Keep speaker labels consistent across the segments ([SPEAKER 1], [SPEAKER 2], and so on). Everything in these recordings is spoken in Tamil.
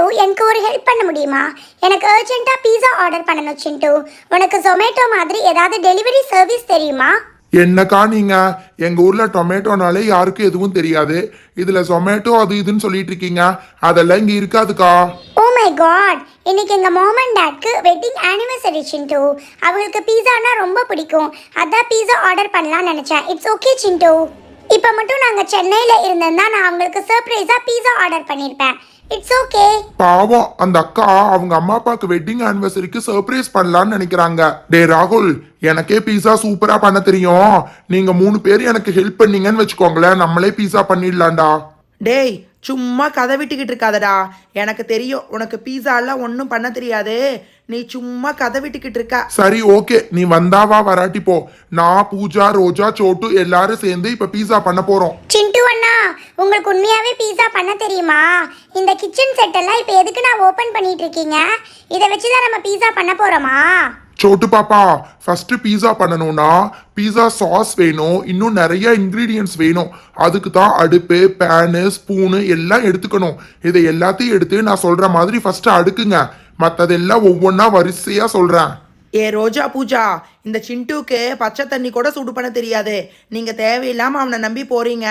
[SPEAKER 1] சிண்டு எனக்கு ஒரு ஹெல்ப் பண்ண முடியுமா? எனக்கு அர்ஜென்ட்டாக பீஸா ஆர்டர் பண்ணணும் சிண்டு. உனக்கு ஜொமேட்டோ மாதிரி ஏதாவது டெலிவரி சர்வீஸ் தெரியுமா?
[SPEAKER 2] என்னக்கா நீங்க? எங்க ஊர்ல டொமேட்டோனாலே யாருக்கும் எதுவும் தெரியாது. இதுல ஜொமேட்டோ அது இதுன்னு சொல்லிட்டு இருக்கீங்க. அதெல்லாம் இங்க இருக்காதுக்கா.
[SPEAKER 1] ஓ மை காட் இன்னைக்கு எங்கள் மாம் அண்ட் டேட்க்கு வெட்டிங் ஆனிவர்சரி சிண்டு. அவங்களுக்கு பீஸானா ரொம்ப பிடிக்கும். அதான் பீஸா ஆர்டர் பண்ணலாம்னு நினச்சேன். It's okay Chintu. இப்போ மட்டும் நாங்கள் சென்னையில் இருந்திருந்தா நான் அவங்களுக்கு சர்ப்ரைஸாக பீஸா ஆர்டர் பண்ணியிருப்பேன் இட்ஸ் ஓகே
[SPEAKER 2] பாவம் அந்த அக்கா அவங்க அம்மா அப்பாவுக்கு வெட்டிங் ஆனிவர்சரிக்கு சர்ப்ரைஸ் பண்ணலாம்னு நினைக்கிறாங்க. டே ராகுல் எனக்கே பீஸா சூப்பரா பண்ண தெரியும். நீங்க மூணு பேர் எனக்கு ஹெல்ப் பண்ணீங்கன்னு வச்சுக்கோங்களேன். நம்மளே பீஸா பண்ணிடலாம்டா.
[SPEAKER 3] டேய் சும்மா கதை விட்டுக்கிட்டு இருக்காதடா எனக்கு தெரியும் உனக்கு பீஸாலாம் ஒன்றும் பண்ண தெரியாது. நீ சும்மா கதை விட்டுக்கிட்டு இருக்க
[SPEAKER 2] சரி ஓகே. நீ வந்தாவா வராட்டி போ. நான் பூஜா ரோஜா சோட்டு எல்லாரும் சேர்ந்து இப்ப பீஸா பண்ண போறோம்.
[SPEAKER 1] சிண்டு அண்ணா உங்களுக்கு உண்மையாகவே பீஸா பண்ண தெரியுமா? இந்த கிச்சன் செட்டெல்லாம் இப்போ எதுக்கு நான் ஓப்பன் பண்ணிட்டு இருக்கீங்க? இதை வச்சு தான் நம்ம பீஸா பண்ண போகிறோமா
[SPEAKER 2] சோட்டு பாப்பா ஃபர்ஸ்ட் பீஸா பண்ணணும்னா பீஸா சாஸ் வேணும் இன்னும் நிறைய இன்கிரீடியன்ஸ் வேணும். அதுக்கு தான் அடுப்பு பேனு ஸ்பூனு எல்லாம் எடுத்துக்கணும். இதை எல்லாத்தையும் எடுத்து நான் சொல்ற மாதிரி ஃபர்ஸ்ட் அடுக்குங்க. மற்றதெல்லாம் ஒவ்வொன்றா வரிசையா சொல்றேன்.
[SPEAKER 3] ஏ ரோஜா பூஜா இந்த சிண்டுக்கு பச்சை தண்ணி கூட சூடு பண்ண தெரியாது. நீங்கள் தேவையில்லாமல் அவனை நம்பி போறீங்க.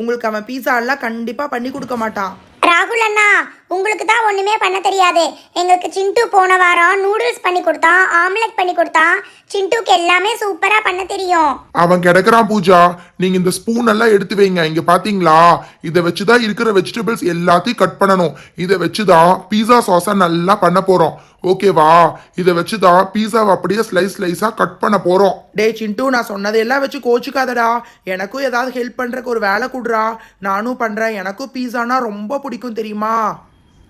[SPEAKER 3] உங்களுக்கு அவன் பீஸா எல்லாம் கண்டிப்பாக பண்ணி கொடுக்க மாட்டான்.
[SPEAKER 1] ராகுல் அண்ணா உங்களுக்கு தான் ஒன்றுமே பண்ண தெரியாது. எங்களுக்கு சிண்டு போன வாரம் நூடுல்ஸ் பண்ணி கொடுத்தான் ஆம்லெட் பண்ணி கொடுத்தான். சிண்டுக்கு எல்லாமே சூப்பராக பண்ண தெரியும்.
[SPEAKER 2] அவன் கிடக்குறான் பூஜா. நீங்க இந்த ஸ்பூன் எல்லாம் எடுத்து வைங்க. இங்க பாத்தீங்களா? இதை வச்சுதான் இருக்கிற வெஜிடபிள்ஸ் எல்லாத்தையும் கட் பண்ணணும். இதை வச்சுதான் பீஸா சாஸை நல்லா பண்ண போறோம். ஓகேவா இதை வச்சுதான் பீஸாவை அப்படியே ஸ்லைஸ் ஸ்லைஸா கட் பண்ண போறோம்.
[SPEAKER 3] டேய் சிண்டு நான் சொன்னதெல்லாம் வச்சு கோச்சுக்காதடா. எனக்கும் ஏதாவது ஹெல்ப் பண்ணுறக்கு ஒரு வேலை கொடுறா. நானும் பண்ணுறேன் எனக்கும் பீஸானா ரொம்ப பிடிக்கும் தெரியுமா?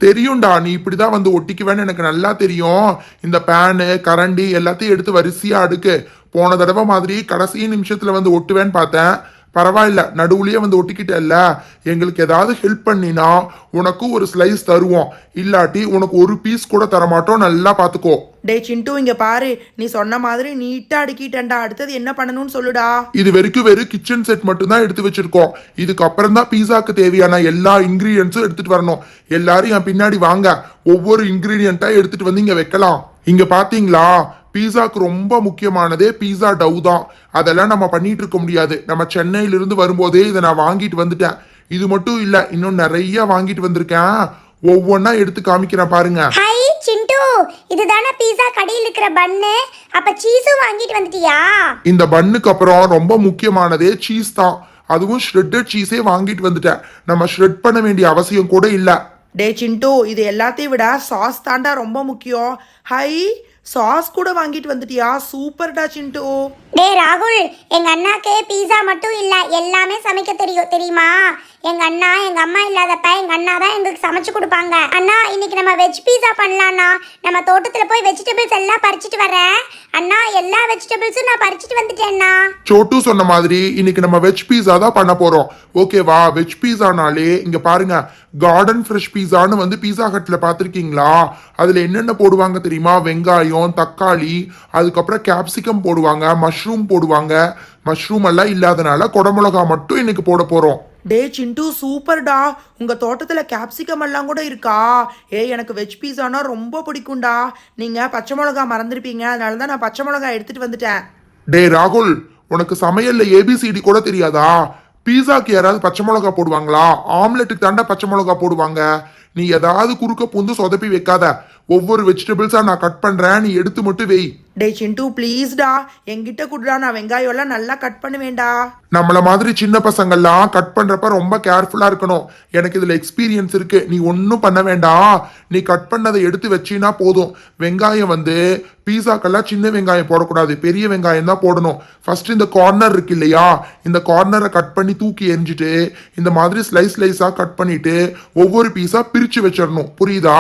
[SPEAKER 2] தெரியும்டா நீ இப்படிதான் வந்து ஒட்டிக்குவேன்னு எனக்கு நல்லா தெரியும். இந்த பேனு கரண்டி எல்லாத்தையும் எடுத்து வரிசையா அடுக்கு. போன தடவை மாதிரி கடைசி நிமிஷத்துல வந்து ஒட்டுவேன்னு பார்த்தேன். பரவாயில்ல நடுவுலயே வந்து ஒட்டிக்கிட்டல்ல எங்களுக்கு ஏதாவது ஹெல்ப் பண்ணினா உனக்கும் ஒரு ஸ்லைஸ் தருவோம். இல்லாட்டி உனக்கு ஒரு பீஸ் கூட தரமாட்டோம் நல்லா பாத்துக்கோ.
[SPEAKER 3] டேய் சிண்டு இங்கே பாரு. நீ சொன்ன மாதிரி நீட்டாக அடுக்கிட்டேன்டா. அடுத்தது என்ன பண்ணணும்னு சொல்லுடா.
[SPEAKER 2] இது வரைக்கும் வெறும் கிச்சன் செட் மட்டும்தான் எடுத்து வச்சிருக்கோம். இதுக்கு அப்புறம் தான் பீஸாக்கு தேவையான எல்லா இன்கிரீடியன்ஸும் எடுத்துட்டு வரணும். எல்லாரும் என் பின்னாடி வாங்க. ஒவ்வொரு இன்கிரீடியண்டா எடுத்துட்டு வந்து இங்க வைக்கலாம். இங்க பாத்தீங்களா? பீஸாக்கு ரொம்ப முக்கியமானதே பீஸா டவ் தான். அதெல்லாம் நம்ம பண்ணிட்டு இருக்க முடியாது. நம்ம சென்னையில இருந்து வரும்போதே இதை நான் வாங்கிட்டு வந்துட்டேன். இது மட்டும் இல்ல இன்னும் நிறைய வாங்கிட்டு வந்திருக்கேன். ஒவ்வொன்றா எடுத்து காமிக்கிறேன் பாருங்க.
[SPEAKER 1] ஹை சிண்டு. இதுதானே பீஸா கடையில் இருக்கிற பன்னு அப்போ சீஸும் வாங்கிட்டு வந்துட்டியா?
[SPEAKER 2] இந்த பன்னுக்கு அப்புறம் ரொம்ப முக்கியமானதே சீஸ் தான். அதுவும் ஷ்ரெட்டட் சீஸே வாங்கிட்டு வந்துட்டேன். நம்ம ஷ்ரெட் பண்ண வேண்டிய அவசியம் கூட இல்லை.
[SPEAKER 3] டே சிண்டு இது எல்லாத்தையும் விட சாஸ் தாண்டா ரொம்ப முக்கியம். ஹை சாஸ் கூட வாங்கிட்டு வந்துட்டியா? சூப்பர்டா சிண்டு.
[SPEAKER 1] டே ராகுல் எங்க அண்ணாக்கு பீஸா மட்டும் இல்ல எல்லாமே சமைக்க தெரியும் தெரியுமா? எங்க அண்ணா எங்க அம்மா இல்லாதப்ப எங்க அண்ணா தான் எங்களுக்கு சமைச்சு கொடுப்பாங்க. அண்ணா இன்னைக்கு நம்ம வெஜ் பீஸா பண்ணலாம்ண்ணா. நம்ம தோட்டத்துல போய் வெஜிடபிள்ஸ் எல்லாம் பறிச்சிட்டு வரேன் அண்ணா எல்லா வெஜிடபிள்ஸும் நான் பறிச்சிட்டு வந்துட்டேன்னா
[SPEAKER 2] சோட்டு சொன்ன மாதிரி இன்னைக்கு நம்ம வெஜ் பீஸா தான் பண்ண போறோம். ஓகேவா வெஜ் பீஸானாலே இங்க பாருங்க கார்டன் ஃப்ரெஷ் பீஸான்னு வந்து பீஸா ஹட்ல பாத்திருக்கீங்களா அதுல என்னென்ன போடுவாங்க தெரியுமா? வெங்காயம் தக்காளி அதுக்கப்புறம் கேப்சிகம் போடுவாங்க மஷ்ரூம் போடுவாங்க. மஷ்ரூம் எல்லாம் இல்லாதனால குடமிளகா மட்டும் இன்னைக்கு போட போறோம்.
[SPEAKER 3] டே சிண்டு சூப்பர்டா. உங்கள் தோட்டத்தில் கேப்சிகம் எல்லாம் கூட இருக்கா? ஏய் எனக்கு வெஜ் பீஸானா ரொம்ப பிடிக்கும்டா. நீங்கள் பச்சை மிளகா மறந்துருப்பீங்க. அதனால தான் நான் பச்சை மிளகா எடுத்துகிட்டு வந்துட்டேன்.
[SPEAKER 2] டே ராகுல் உனக்கு சமையல்ல ஏபிசிடி கூட தெரியாதா? பீஸாக்கு யாராவது பச்சை மிளகா போடுவாங்களா? ஆம்லெட்டுக்கு தாண்டா பச்சை மிளகா போடுவாங்க. நீ ஏதாவது குறுக்க புந்து சொதப்பி வைக்காத. ஒவ்வொரு வெஜிடபிள்ஸா நான் கட் பண்றேன். நீ எடுத்து மட்டும் வெய்
[SPEAKER 3] டே சிண்டு ப்ளீஸ்டா என்கிட்ட குடுடா நான் வெங்காயம் எல்லாம் நல்லா கட் பண்ணுவேன்டா.
[SPEAKER 2] நம்மள மாதிரி சின்ன பசங்கள்லாம் கட் பண்றப்ப ரொம்ப கேர்ஃபுல்லா இருக்கணும். எனக்கு இதுல எக்ஸ்பீரியன்ஸ் இருக்கு. நீ ஒன்றும் பண்ண வேண்டாம் நீ கட் பண்ணதை எடுத்து வச்சினா போதும். வெங்காயம் வந்து பீஸாக்கெல்லாம் சின்ன வெங்காயம் போடக்கூடாது. பெரிய வெங்காயம் தான் போடணும். ஃபர்ஸ்ட் இந்த கார்னர் இருக்கு இல்லையா? இந்த கார்னரை கட் பண்ணி தூக்கி எரிஞ்சிட்டு இந்த மாதிரி ஸ்லைஸ் ஸ்லைஸா கட் பண்ணிட்டு ஒவ்வொரு பீஸா பிரிச்சு வச்சிடணும். புரியுதா?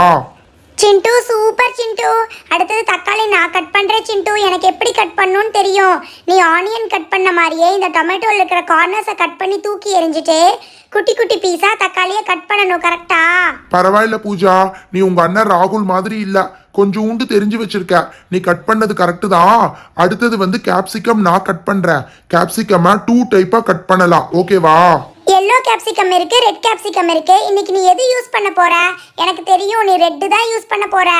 [SPEAKER 1] சிண்டு சூப்பர் சிண்டு. அடுத்தது தக்காளி நான் கட் பண்ணுறேன் சிண்டு. எனக்கு எப்படி கட் பண்ணணும்னு தெரியும். நீ ஆனியன் கட் பண்ண மாதிரியே இந்த டொமேட்டோவில் இருக்கிற கார்னர்ஸை கட் பண்ணி தூக்கி எரிஞ்சிட்டு குட்டி குட்டி பீஸா தக்காளியை கட் பண்ணணும் கரெக்டா
[SPEAKER 2] பரவாயில்ல பூஜா. நீ உங்க அண்ணன் ராகுல் மாதிரி இல்ல. கொஞ்சோண்டு தெரிஞ்சு வச்சிருக்க. நீ கட் பண்ணது கரெக்டு தான். அடுத்தது வந்து கேப்சிகம் நான் கட் பண்றேன். கேப்சிகம டூ டைப்பா கட் பண்ணலாம். ஓகேவா
[SPEAKER 1] எல்லோ கேப்சிகம் இருக்குது ரெட் கேப்சிகம் இருக்குது இன்னைக்கு நீ எது யூஸ் பண்ண போகிற எனக்கு தெரியும் நீ ரெட்டு தான் யூஸ் பண்ண போகிற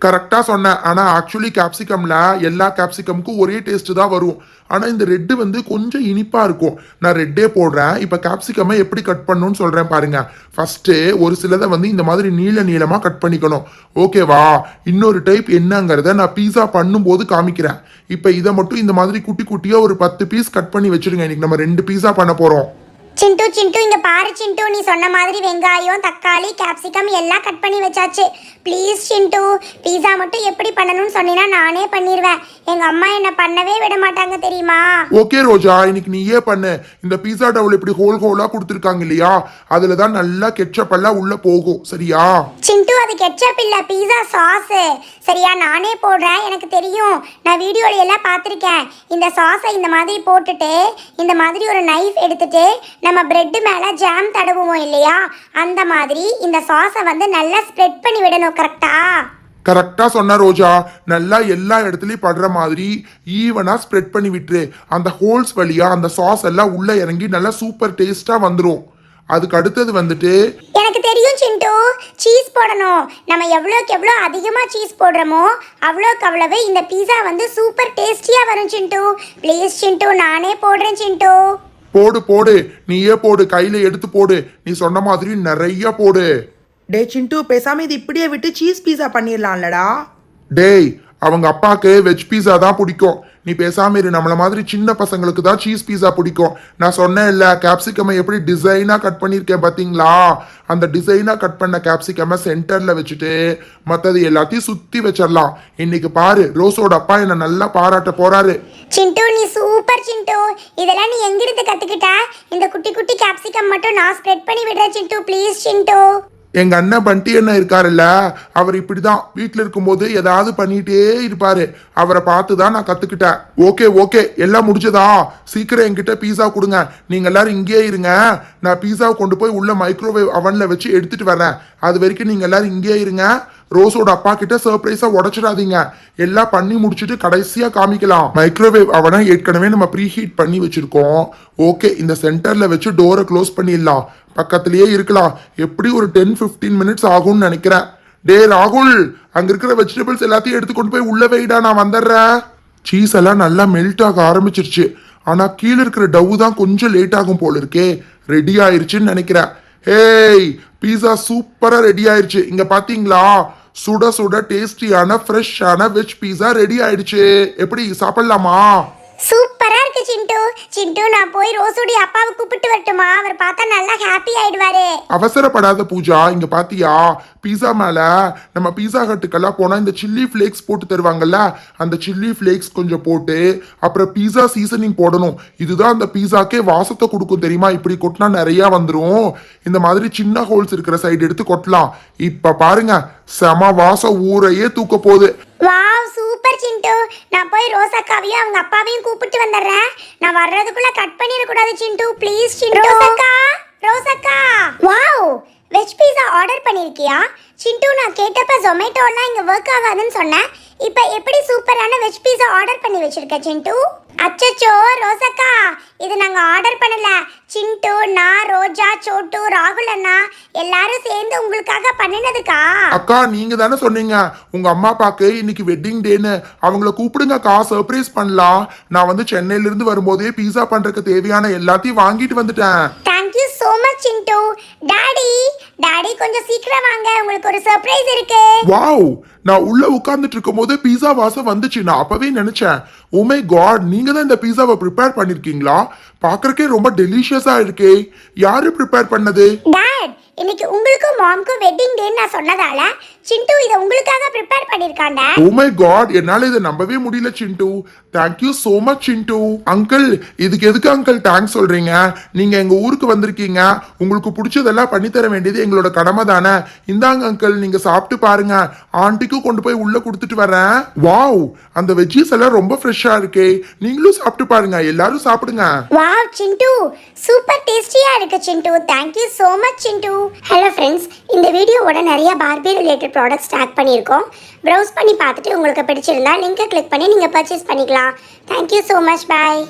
[SPEAKER 2] கரெக்டாக சொன்னேன் ஆனால் ஆக்சுவலி கேப்சிகமில் எல்லா கேப்சிகமுக்கும் ஒரே டேஸ்ட் தான் வரும். ஆனால் இந்த ரெட்டு வந்து கொஞ்சம் இனிப்பாக இருக்கும். நான் ரெட்டே போடுறேன். இப்போ கேப்சிகமை எப்படி கட் பண்ணணும்னு சொல்கிறேன் பாருங்கள் ஃபஸ்ட்டு ஒரு சிலதை வந்து இந்த மாதிரி நீள நீளமாக கட் பண்ணிக்கணும். ஓகேவா இன்னொரு டைப் என்னங்கிறத நான் பீஸா பண்ணும்போது காமிக்கிறேன். இப்போ இதை மட்டும் இந்த மாதிரி குட்டி குட்டியாக ஒரு பத்து பீஸ் கட் பண்ணி வச்சுருங்க. இன்னைக்கு நம்ம ரெண்டு பீஸா பண்ண போகிறோம்
[SPEAKER 1] சிண்டு சிண்டு இங்க பாரு சிண்டு நீ சொன்ன மாதிரி வெங்காயம் தக்காளி கேப்சிகம் எல்லாம் கட் பண்ணி வச்சாச்சு. ப்ளீஸ் சிண்டு பீஸா மட்டும் எப்படி பண்ணணும்னு சொன்னீங்கன்னா நானே பண்ணிடுவேன் எங்க அம்மா என்ன பண்ணவே விட மாட்டாங்க தெரியுமா?
[SPEAKER 2] ஓகே ரோஜா இன்னைக்கு நீயே பண்ணு. இந்த பீஸா டவுல் இப்படி ஹோல் ஹோலா கொடுத்துருக்காங்க இல்லையா? அதுல தான் நல்லா கெச்சப் எல்லாம் உள்ள போகும். சரியா?
[SPEAKER 1] சிண்டு அது கெச்சப் இல்ல பீஸா சாஸ் சரியா? நானே போடுறேன். எனக்கு தெரியும். நான் வீடியோல எல்லாம் பார்த்துருக்கேன். இந்த சாஸை இந்த மாதிரி போட்டுட்டு இந்த மாதிரி ஒரு நைஃப் எடுத்துட்டு நம்ம பிரெட் மேல ஜாம் தடவுவோம் இல்லையா? அந்த மாதிரி இந்த சாஸை வந்து நல்லா ஸ்ப்ரெட் பண்ணி விடணும் கரெக்டா
[SPEAKER 2] கரெக்டா சொன்ன ரோஜா. நல்லா எல்லா இடத்துலயும் படுற மாதிரி ஈவனா ஸ்ப்ரெட் பண்ணி விட்டுரு. அந்த ஹோல்ஸ் வழியா அந்த சாஸ் எல்லாம் உள்ள இறங்கி நல்லா சூப்பர் டேஸ்டா வந்துரும். அதுக்கு அடுத்தது வந்துட்டு
[SPEAKER 1] எனக்கு தெரியும் சிண்டு. சீஸ் போடணும். நம்ம எவ்வளோக்கு எவ்வளோ அதிகமாக சீஸ் போடுறோமோ அவ்வளோக்கு அவ்வளவு இந்த பீஸா வந்து சூப்பர் டேஸ்டியாக வரும் சிண்டு. ப்ளீஸ் சிண்டு நானே போடுறேன் சிண்டு.
[SPEAKER 2] போடு போடு. நீயே போடு கையில எடுத்து போடு. நீ சொன்ன மாதிரி நிறைய போடு.
[SPEAKER 3] டே சிண்டு பேசாம இது இப்படியே விட்டு சீஸ் பீஸா பண்ணிடலாம்லடா.
[SPEAKER 2] டேய் அவங்க அப்பாக்கு வெஜ் பீஸா தான் பிடிக்கும். நீ பேசாம இரு. நம்மள மாதிரி சின்ன பசங்களுக்கு தான் சீஸ் பீஸா பிடிக்கும். நான் சொன்னேன் இல்ல கேப்சிகமை எப்படி டிசைனா கட் பண்ணியிருக்கேன் பாத்தீங்களா? அந்த டிசைனா கட் பண்ண கேப்சிகமை சென்டர்ல வச்சுட்டு மத்தது எல்லாத்தையும் சுத்தி வச்சிடலாம். இன்னைக்கு பாரு ரோஸோட அப்பா என்ன நல்லா பாராட்ட போறாரு.
[SPEAKER 1] சிண்டு நீ சூப்பர் சிண்டு. இதெல்லாம் நீ எங்கிருந்து கற்றுக்கிட்ட இந்த குட்டி குட்டி கேப்சிகம் மட்டும் நான் ஸ்ப்ரெட் பண்ணி விடுறேன் சிண்டு ப்ளீஸ் சிண்டு.
[SPEAKER 2] எங்க அண்ணன் பண்டி அண்ணன் இருக்காருல்ல அவர் இப்படிதான் வீட்டில் இருக்கும்போது ஏதாவது பண்ணிட்டே இருப்பாரு. அவரை பார்த்து தான் நான் கத்துக்கிட்டேன். ஓகே ஓகே எல்லாம் முடிச்சதா சீக்கிரம் என்கிட்ட பீஸா கொடுங்க. நீங்க எல்லாரும் இங்கேயே இருங்க. நான் பீஸாவை கொண்டு போய் உள்ள மைக்ரோவேவ் அவன்ல வச்சு எடுத்துட்டு வரேன். அது வரைக்கும் நீங்க எல்லாரும் இங்கேயே இருங்க. ரோஸோட அப்பா கிட்ட சர்ப்ரைஸா உடைச்சிடாதீங்க. எல்லாம் பண்ணி முடிச்சுட்டு கடைசியா காமிக்கலாம். மைக்ரோவேவ் அவனை ஏற்கனவே நம்ம ப்ரீ ஹீட் பண்ணி வச்சிருக்கோம். ஓகே இந்த சென்டர்ல வச்சு டோரை க்ளோஸ் பண்ணிடலாம். பக்கத்திலேயே இருக்கலாம். எப்படி ஒரு டென் 15 மினிட்ஸ் ஆகும்னு நினைக்கிறேன். டே ராகுல் அங்க இருக்கிற வெஜிடபிள்ஸ் எல்லாத்தையும் எடுத்து கொண்டு போய் உள்ள வைடா நான் வந்துடுறேன். சீஸ் எல்லாம் நல்லா மெல்ட் ஆக ஆரம்பிச்சிருச்சு. ஆனா கீழே இருக்கிற டவ் தான் கொஞ்சம் லேட் ஆகும் போல இருக்கே. ரெடி ஆயிருச்சுன்னு நினைக்கிறேன். ஹேய் பீஸா சூப்பரா ரெடி ஆயிருச்சு. இங்க பாத்தீங்களா? சுட சுட டேஸ்டியான ஃப்ரெஷ்ஷான வெஜ் பீஸா ரெடி ஆயிடுச்சு எப்படி சாப்பிடலாமா?
[SPEAKER 1] சூப்பரா சிண்டு. சிண்டு நான் போய் ரோஸோடைய அப்பாவை கூப்பிட்டு வரட்டுமா? அவர் பார்த்தா நல்லா ஹாப்பி ஆயிடுவாரு.
[SPEAKER 2] அவசரப்படாத பூஜா இங்க பாத்தியா? பீஸா மேல நம்ம பீஸா ஹட்டுக்கெல்லாம் போனா இந்த சில்லி ஃபிளேக்ஸ் போட்டு தருவாங்கல்ல அந்த சில்லி ஃபிளேக்ஸ் கொஞ்சம் போட்டு அப்புறம் பீஸா சீசனிங் போடணும். இதுதான் அந்த பீஸாக்கே வாசத்தை கொடுக்கும் தெரியுமா? இப்படி கொட்டினா நிறைய வந்துரும். இந்த மாதிரி சின்ன ஹோல்ஸ் இருக்கிற சைடு எடுத்து கொட்டலாம். இப்ப பாருங்க செம வாசம் ஊரையே தூக்க போகுது.
[SPEAKER 1] Wow super Chintu. நான் போய் ரோசக்காவையும் அவங்க அப்பாவையும் கூப்பிட்டு வந்துடுறேன். நான் வர்றதுக்குள்ள கட் பண்ணிடக்கூடாது சிண்டு. ப்ளீஸ் சிண்டு. ரோசக்கா ரோசக்கா. வாவ் வெஜ் பீஸா ஆர்டர் பண்ணியிருக்கியா சிண்டு நான் கேட்டப்ப ஜொமேட்டோலாம் இங்கே ஒர்க் ஆகாதுன்னு சொன்னேன். இப்போ எப்படி சூப்பரான வெஜ் பீஸா ஆர்டர் பண்ணி வச்சிருக்க சிண்டு? அச்சச்சோ ரோசக்கா. இது நாங்க ஆர்டர் பண்ணல. சிண்டு நான் ரோஜா சோட்டு ராகுல் அண்ணா எல்லாரும் சேர்ந்து உங்களுக்காக பண்ணினதுக்கா?
[SPEAKER 2] அக்கா நீங்க தானே சொன்னீங்க. உங்க அம்மா அப்பாக்கு இன்னைக்கு வெட்டிங் டேன்னு அவங்கள கூப்பிடுங்கக்கா சர்ப்ரைஸ் பண்ணலாம். நான் வந்து சென்னையில இருந்து வரும்போதே பீஸா பண்றதுக்கு தேவையான எல்லாத்தையும் வாங்கிட்டு வந்துட்டேன்.
[SPEAKER 1] Thank you so much Chintu. Daddy கொஞ்சம் சீக்கிரம் வாங்க. உங்களுக்கு ஒரு சர்ப்ரைஸ் இருக்கு.
[SPEAKER 2] வாவ் நான் உள்ள உட்கார்ந்துட்டு இருக்கும்போது பீஸா வாசம் வந்துச்சு. நான் அப்பவே நினைச்சேன் ஓமை காட் நீங்க தான் இந்த பீஸாவை ப்ரிப்பேர் பண்ணிருக்கீங்களா? பார்க்கறக்கே ரொம்ப டெலிஷியஸா இருக்கே. யாரு ப்ரிப்பேர் பண்ணது?
[SPEAKER 1] டாட் இன்னைக்கு உங்களுக்கும் மாம்க்கும் வெட்டிங் டேன்னு நான் சொன்னதால சிண்டு உங்களுக்காக ப்ரிப்பேர் பண்ணிருக்காண்ட
[SPEAKER 2] ஓமை காட் என்னால இதை நம்பவே முடியல Chintu. Thank you so much Chintu. Uncle இதுக்கு எதுக்கு அங்கிள் தேங்க்ஸ் சொல்றீங்க? நீங்க எங்க ஊருக்கு வந்திருக்கீங்க. உங்களுக்கு பிடிச்சதெல்லாம் பண்ணி தர வேண்டியது எங்களோட கடமை தானே. இந்தாங்க அங்கிள் நீங்க சாப்பிட்டு பாருங்க. ஆண்டிக்கும் கொண்டு போய் உள்ள கொடுத்துட்டு வரேன். வாவ் அந்த வெஜ்ஜீஸ் எல்லாம் ரொம்ப ஃப்ரெஷ்ஷா இருக்கே. நீங்களும் சாப்பிட்டு பாருங்க எல்லாரும் சாப்பிடுங்க.
[SPEAKER 1] வாவ் சிண்டு. சூப்பர் டேஸ்டியா இருக்கு Chintu. Thank you so much Chintu. Hello friends இந்த வீடியோவோட நிறைய பார்பி ரிலேட்டட் ப்ராடக்ட்ஸ் ஆட் பண்ணியிருக்கோம். ப்ரௌஸ் பண்ணி பார்த்துட்டு உங்களுக்கு பிடிச்சிருந்தா லிங்க்கை கிளிக் பண்ணி நீங்கள் பர்ச்சேஸ் பண்ணிக்கலாம். Thank you so much bye